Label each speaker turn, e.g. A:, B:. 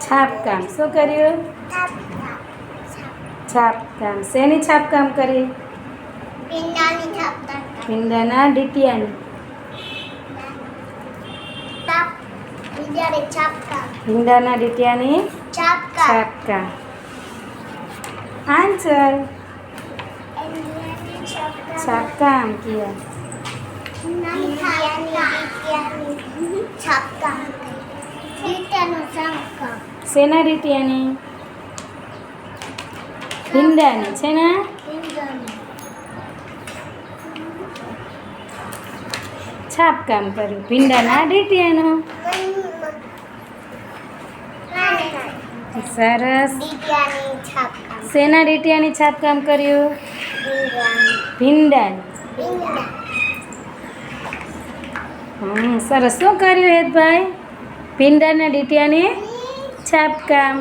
A: છાપકામ શું કર્યું છાપકામ શેની છાપકામ કરી
B: પિંડાની છાપતા
A: ભીંડાના ડીટિયાની
B: તાપ બીજારે છાપતા
A: ભીંડાના ડીટિયાની
B: છાપકા
A: છાપકામ આન્સર
B: ઇન્ડિયાની છાપકા
A: છાપકામ કિયા શેના રીટિયાની ભીંડાની છે ને? છાપકામ કર્યું. ભીંડાના રીટિયાનો સરસ. શેના રીટિયાની છાપકામ કર્યું? ભીંડાની. હમ, સરસ. શું કર્યું હેતભાઈ? ભીંડાના ડીટિયાની tap
B: cam.